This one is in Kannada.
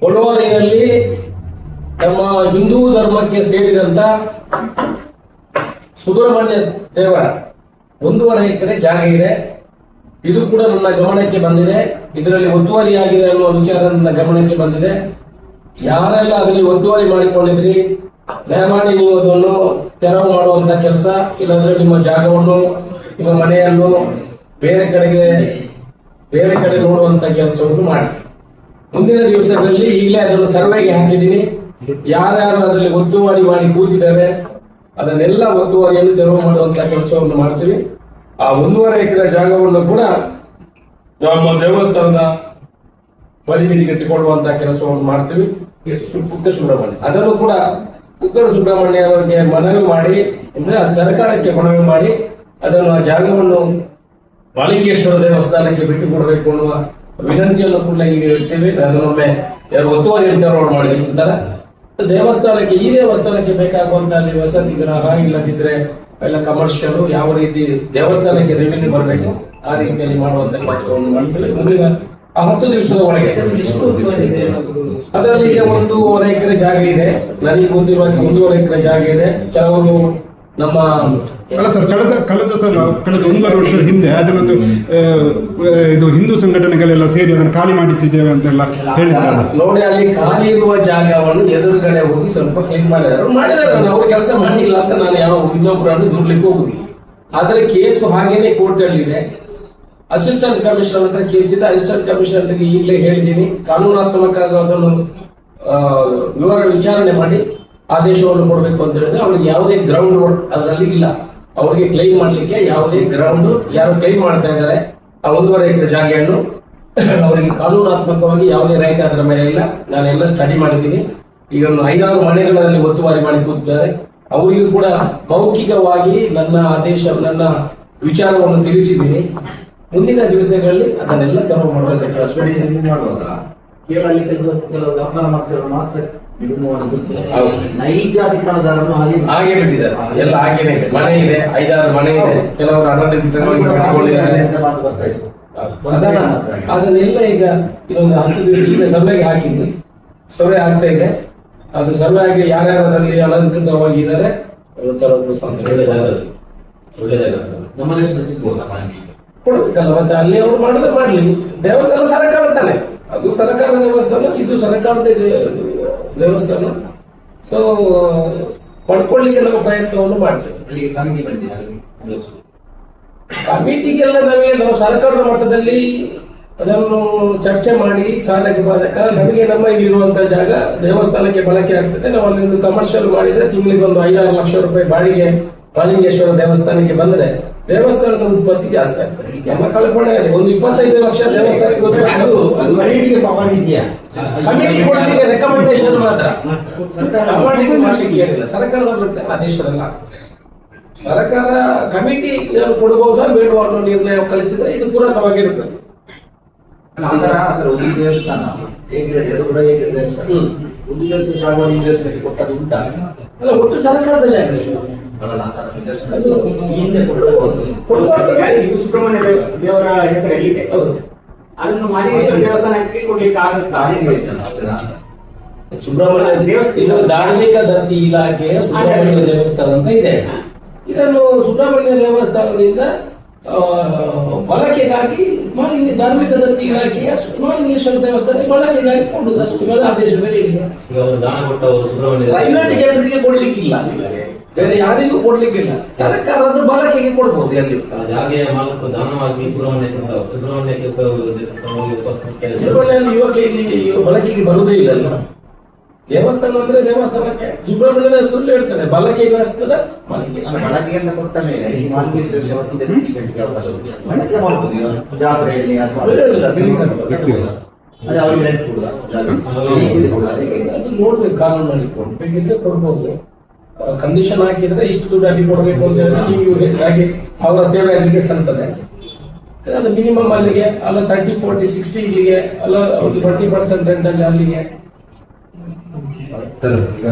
ಕೊಡವರಿನಲ್ಲಿ ನಮ್ಮ ಹಿಂದೂ ಧರ್ಮಕ್ಕೆ ಸೇರಿದಂತ ಸುಬ್ರಹ್ಮಣ್ಯ ದೇವರ ಒಂದೂವರೆ ಎಕರೆ ಜಾಗ ಇದೆ. ಇದು ಕೂಡ ನನ್ನ ಗಮನಕ್ಕೆ ಬಂದಿದೆ. ಇದರಲ್ಲಿ ಒತ್ತುವರಿಯಾಗಿದೆ ಅನ್ನುವ ವಿಚಾರ ನನ್ನ ಗಮನಕ್ಕೆ ಬಂದಿದೆ. ಯಾರೆಲ್ಲ ಅದರಲ್ಲಿ ಒತ್ತುವರಿ ಮಾಡಿಕೊಂಡಿದ್ರಿ, ದಯಮಾಡಿ ನೀವು ಅದನ್ನು ತೆರವು ಮಾಡುವಂತ ಕೆಲಸ, ಇಲ್ಲಾಂದ್ರೆ ನಿಮ್ಮ ಜಾಗವನ್ನು, ನಿಮ್ಮ ಮನೆಯನ್ನು ಬೇರೆ ಕಡೆಗೆ, ಬೇರೆ ಕಡೆ ನೋಡುವಂತ ಕೆಲಸವನ್ನು ಮಾಡಿ. ಮುಂದಿನ ದಿವಸದಲ್ಲಿ ಈಗಲೇ ಅದನ್ನು ಸರ್ವೆಗೆ ಹಾಕಿದ್ದೀನಿ. ಯಾರ್ಯಾರು ಅದರಲ್ಲಿ ಒತ್ತುವರಿ ಮಾಡಿ ಕೂತಿದ್ದಾರೆ, ಅದನ್ನೆಲ್ಲ ಒತ್ತುವರಿಯನ್ನು ತೆರವು ಮಾಡುವಂತ ಕೆಲಸವನ್ನು ಮಾಡ್ತೀವಿ. ಆ ಒಂದೂವರೆ ಎಕರೆ ಜಾಗವನ್ನು ಕೂಡ ನಮ್ಮ ದೇವಸ್ಥಾನದ ಬದಿಗೆ ಕಟ್ಟಿಕೊಳ್ಳುವಂತಹ ಕೆಲಸವನ್ನು ಮಾಡ್ತೀವಿ. ಪುಟ್ಟ ಸುಬ್ರಹ್ಮಣ್ಯ. ಅದನ್ನು ಕೂಡ ಪುತ್ತೂರು ಸುಬ್ರಹ್ಮಣ್ಯ ಅವರಿಗೆ ಮನವಿ ಮಾಡಿ, ಅಂದ್ರೆ ಅದು ಸರ್ಕಾರಕ್ಕೆ ಮನವಿ ಮಾಡಿ, ಅದನ್ನು ಆ ಜಾಗವನ್ನು ಮಾಲಿಂಗೇಶ್ವರ ದೇವಸ್ಥಾನಕ್ಕೆ ಬಿಟ್ಟು ಕೊಡಬೇಕು ಅನ್ನುವ ವಿನಂತಿಯನ್ನು ಕೂಡ ಈಗ ಇಡ್ತೀವಿ ಅದನ್ನೊಮ್ಮೆ ಯಾರು ಒತ್ತುವರಿ ತೆರವು ಮಾಡಿ. ಅಂತಾರೆ. ದೇವಸ್ಥಾನಕ್ಕೆ, ಈ ದೇವಸ್ಥಾನಕ್ಕೆ ಬೇಕಾಗುವಂತ ಅಲ್ಲಿ ವಸತಿ ಗ್ರಹ ಇಲ್ಲದಿದ್ರೆ ಎಲ್ಲ ಕಮರ್ಷಿಯಲ್ ಯಾವ ರೀತಿ ದೇವಸ್ಥಾನಕ್ಕೆ ರೆವಿನ್ಯೂ ಬರಬೇಕು, ಆ ರೀತಿಯಲ್ಲಿ ಮಾಡುವಂತ ಕೆಲಸವನ್ನು ಮಾಡ್ತೀವಿ. ಮುಂದಿನ ಆ ಹತ್ತು ದಿವಸದ ಒಳಗೆ. ಅದರಲ್ಲಿ ಒಂದೂವರೆ ಎಕರೆ ಜಾಗ ಇದೆ. ನನಗೆ ಗೊತ್ತಿರುವ ಒಂದೂವರೆ ಎಕರೆ ಜಾಗ ಇದೆ. ಕೆಲವರು ನಮ್ಮ ಅಲ್ಲ ಸರ್ ಕಳೆದ ಕಳೆದ ಸರ್ ಕಳೆದ ಒಂದೂವರೆ ವರ್ಷದ ಹಿಂದೆ ಅದನ್ನೊಂದು ಇದು ಹಿಂದೂ ಸಂಘಟನೆಗಳೆಲ್ಲ ಸೇರಿ ಅದನ್ನು ಖಾಲಿ ಮಾಡಿಸಿದ್ದೇವೆ ಅಂತೆಲ್ಲ ಹೇಳಿದ್ದಾರೆ ನೋಡಿ ಅಲ್ಲಿ ಖಾಲಿ ಇರುವ ಜಾಗವನ್ನು ಎದುರುಗಡೆ ಹೋಗಿ ಸ್ವಲ್ಪ ಕ್ಲೀನ್ ಮಾಡಿದ್ದಾರೆ. ಅವ್ರು ಮಾಡಿದ್ದಾರೆ ಅವ್ರು ಕೆಲಸ ಮಾಡಿಲ್ಲ ಅಂತ ನಾನು ಯಾವ ಇನ್ನೊಬ್ಬರನ್ನು ದೂರ್ಲಿಕ್ಕೆ ಹೋಗುದಿಲ್ಲ. ಆದ್ರೆ ಕೇಸು ಹಾಗೇನೆ ಕೋರ್ಟ್ ಇದೆ ಅಸಿಸ್ಟೆಂಟ್ ಕಮಿಷನರ್ ಹತ್ರ ಕೇಸ್ ಇದೆ ಅಸಿಸ್ಟೆಂಟ್ ಕಮಿಷನರ್ಗೆ ಈಗಲೇ ಹೇಳಿದ್ದೀನಿ. ಕಾನೂನಾತ್ಮಕ ವಿವರ ವಿಚಾರಣೆ ಮಾಡಿ. ಆದೇಶವನ್ನು ಕೊಡಬೇಕು ಅಂತ ಹೇಳಿದ್ರೆ ಅವ್ರಿಗೆ ಯಾವುದೇ ಗ್ರೌಂಡ್ ಅದರಲ್ಲಿ ಇಲ್ಲ. ಅವರಿಗೆ ಕ್ಲೈಮ್ ಮಾಡಲಿಕ್ಕೆ ಯಾವುದೇ ಗ್ರೌಂಡ್ ಯಾರು ಕ್ಲೈಮ್ ಮಾಡ್ತಾ ಇದ್ದಾರೆ. ಆ ಒಂದೂವರೆ ಎಕರೆ ಜಾಗೆಯನ್ನು ಅವರಿಗೆ ಕಾನೂನಾತ್ಮಕವಾಗಿ ಯಾವುದೇ ರೈಟ್ ಅದರ ಮೇಲೆ ಇಲ್ಲ. ನಾನೆಲ್ಲ ಸ್ಟಡಿ ಮಾಡಿದ್ದೀನಿ. ಈಗ ಐದಾರು ಮನೆಗಳಲ್ಲಿ ಒತ್ತುವರಿ ಮಾಡಿ ಕೂತಿದ್ದಾರೆ. ಅವರಿಗೂ ಕೂಡ ಮೌಖಿಕವಾಗಿ ನನ್ನ ಆದೇಶ, ನನ್ನ ವಿಚಾರವನ್ನು ತಿಳಿಸಿದ್ದೀನಿ. ಮುಂದಿನ ದಿವಸಗಳಲ್ಲಿ ಅದನ್ನೆಲ್ಲ ತೆರವು ಮಾಡುವಂತ ಕೆಲಸ ನೈಜ ಅಧಿಕಾರದಾರನು ಹಾಗೆ ಬಿಟ್ಟಿದ್ದಾರೆ. ಎಲ್ಲ ಹಾಗೇನೆ ಇದೆ. ಮನೆ ಇದೆ ಐದಾರು ಮನೆ ಇದೆ. ಕೆಲವರು ಇತ್ತು. ಅದನ್ನೆಲ್ಲ ಈಗ ಇದೊಂದು ಹತ್ತು ದಿವಸ ಈಗ ಸರ್ವೆಗೆ ಹಾಕಿದ್ವಿ. ಸರ್ವೆ ಆಗ್ತಾ ಇದೆ. ಅದು ಸರ್ವೆ ಆಗಿ ಯಾರ್ಯಾರು ಅದರಲ್ಲಿ ಹೇಳಿ. ನಮ್ಮನೆ ಕೊಡ್ಬೇಕಲ್ಲ ಮತ್ತೆ ಅಲ್ಲಿ ಅವ್ರು ಮಾಡಿದ್ರೆ ಮಾಡ್ಲಿ. ದೇವಸ್ಥಾನ ಸರ್ಕಾರ ತಾನೆ. ಅದು ಸರ್ಕಾರದ ವ್ಯವಸ್ಥೆ ಇದು ಸರ್ಕಾರದ ದೇವಸ್ಥಾನ. ಸೊ ಪಡ್ಕೊಳ್ಳಿಕ್ಕೆ ನಾವು ಪ್ರಯತ್ನವನ್ನು ಮಾಡ್ತೇವೆ. ಕಮಿಟಿಗೆಲ್ಲ ನಮಗೆ ನಾವು ಸರ್ಕಾರದ ಮಟ್ಟದಲ್ಲಿ ಅದನ್ನು ಚರ್ಚೆ ಮಾಡಿ ಸಾಧಕ ಬಾಧಕ ನಮಗೆ ನಮ್ಮ ಇಲ್ಲಿರುವಂತಹ ಜಾಗ ದೇವಸ್ಥಾನಕ್ಕೆ ಬಳಕೆ ಆಗ್ತದೆ. ನಾವು ಅಲ್ಲಿ ಒಂದು ಕಮರ್ಷಿಯಲ್ ಮಾಡಿದ್ರೆ ತಿಂಗಳಿಗೆ ಒಂದು ಐದಾರು ಲಕ್ಷ ರೂಪಾಯಿ ಬಾಡಿಗೆ ಮಾಲಿಂಗೇಶ್ವರ ದೇವಸ್ಥಾನಕ್ಕೆ ಬಂದ್ರೆ ದೇವಸ್ಥಾನದ ಉತ್ಪತ್ತಿ ಜಾಸ್ತಿ ಆಗ್ತದೆ. ನಮ್ಮ ಕಲ್ಪನೆ ಒಂದು ಇಪ್ಪತ್ತೈದು ಲಕ್ಷ ದೇವಸ್ಥಾನಕ್ಕೆ ಅದು ಅದು ಕಮಿಟಿಗೆ ಪವರ್ ಇದೆಯಾ? ಕಮಿಟಿ ಕೊಡಲಿಕ್ಕೆ ರೆಕಮೆಂಡೇಶನ್ ಮಾತ್ರ. ಕಮಿಟಿ ಮಾಡ್ಲಿಕ್ಕೆ ಏನಿಲ್ಲ. ಸರ್ಕಾರದ ಆದೇಶದಲ್ಲ ಸರ್ಕಾರ ಕಮಿಟಿ ಕೊಡಬಹುದಾ ಬೇಡವಾ ಅನ್ನೋ ನಿರ್ಣಯ ಕಳಿಸಿದ್ರೆ ಇದು ಪೂರಕವಾಗಿರುತ್ತದೆ ಒಂದು ದೇವಸ್ಥಾನ ಎ ಗ್ರೇಡ್ ಎರಡು ಕೂಡ ಎ ಗ್ರೇಡ್ ದೇವಸ್ಥಾನ ಒಂದು ದೇವಸ್ಥಾನಕ್ಕೆ ಕೊಟ್ಟದ್ದು ಉಂಟಾ? ಅಲ್ಲ ಒಟ್ಟು ಸರ್ಕಾರದ ಜಾಗ ಸುಬ್ರಹ್ಮಣ್ಯ ದೇವ- ದೇವರ ಹೆಸರಲ್ಲಿದೆ. ಹೌದು. ಅದನ್ನು ಮಾಲಿಂಗೇಶ್ವರ ದೇವಸ್ಥಾನಕ್ಕೆ ಕೊಡ್ಲಿಕ್ಕೆ ಆಗುತ್ತಾ? ಸುಬ್ರಹ್ಮಣ್ಯ ದೇವಸ್ಥಾನ ಧಾರ್ಮಿಕ ದತ್ತಿ ಇಲಾಖೆಯ ಸುಬ್ರಹ್ಮಣ್ಯ ದೇವಸ್ಥಾನ ಅಂತ ಇದೆ. ಇದನ್ನು ಸುಬ್ರಹ್ಮಣ್ಯ ದೇವಸ್ಥಾನದಿಂದ ಬಳಕೆಗಾಗಿ ಮಾಲಿನ್ಯ ಧಾರ್ಮಿಕ ದತ್ತಿ ಇಲಾಖೆಯ ಮಾಲಿಂಗೇಶ್ವರ ದೇವಸ್ಥಾನ ಬಳಕೆಗಾಗಿ ಕೊಡುದು ಅಷ್ಟು. ಇವಾಗ ಆದೇಶ ಬೇರೆ ಇಲ್ಲ. ಪ್ರೈವೇಟ್ ಜನರಿಗೆ ಕೊಡ್ಲಿಕ್ಕಿಲ್ಲ. ಬೇರೆ ಯಾರಿಗೂ ಕೊಡ್ಲಿಕ್ಕಿಲ್ಲ. ಸರ್ಕಾರದ ಬಳಕೆಗೆ ಕೊಡ್ಬೋದು ಎಲ್ಲಿ. ಆ ಜಾಗೆಯ ಮಾಲಕ ದಾನವಾಗಿ ಸುಬ್ರಹ್ಮಣ್ಯ ಸುಬ್ರಹ್ಮಣ್ಯಕ್ಕೆ ತಮಗೆ ಉಪಸ್ಥಿತಿ ಸುಬ್ರಹ್ಮಣ್ಯ ಯುವಕ ಇಲ್ಲಿ ಬಳಕೆಗೆ ಬರುವುದೇ ಇಲ್ಲ ದೇವಸ್ಥಾನ ಅಂದ್ರೆ ದೇವಸ್ಥಾನಕ್ಕೆ. ಸುಬ್ರಹ್ಮಣ್ಯನ ಸುಳ್ಳು ಹೇಳ್ತಾನೆ ಬಲಕೆ ಕೊಟ್ಟ ಮೇಲೆ ಈ ಅವಕಾಶ ಬಳಕೆ ಜಾತ್ರೆಯಲ್ಲಿ ಅಥವಾ. ಕಟ್ಬೋದಾ? ಅದೇ ಅವರಿಗೆ ರೆಂಟ್ ಕೊಡುದಾ ನೋಡ್ಬೇಕು ಕೊಡ್ಬೋದು. ಕಂಡೀಷನ್ ಹಾಕಿದ್ರೆ ಇಷ್ಟು ದುಡ್ಡು ಅಲ್ಲಿ ಕೊಡಬೇಕು ಅಂತ ಹೇಳಿದ್ರೆ ನೀವು ಹಾಗೆ ಅವರ ಸೇವೆ ಅಲ್ಲಿಗೆ ಸಲ್ತದೆ. ಅದು ಮಿನಿಮಮ್ ಅಲ್ಲಿಗೆ ಅಲ್ಲ ತರ್ಟಿ ಫೋರ್ಟಿ ಸಿಕ್ಸ್ಟಿ ಇಲ್ಲಿಗೆ ಅಲ್ಲ ಒಂದು ಟ್ವೆಂಟಿ ಪರ್ಸೆಂಟ್ ರೆಂಟ್ ಅಲ್ಲಿ ಅಲ್ಲಿಗೆ. ಸರ್ ಈಗ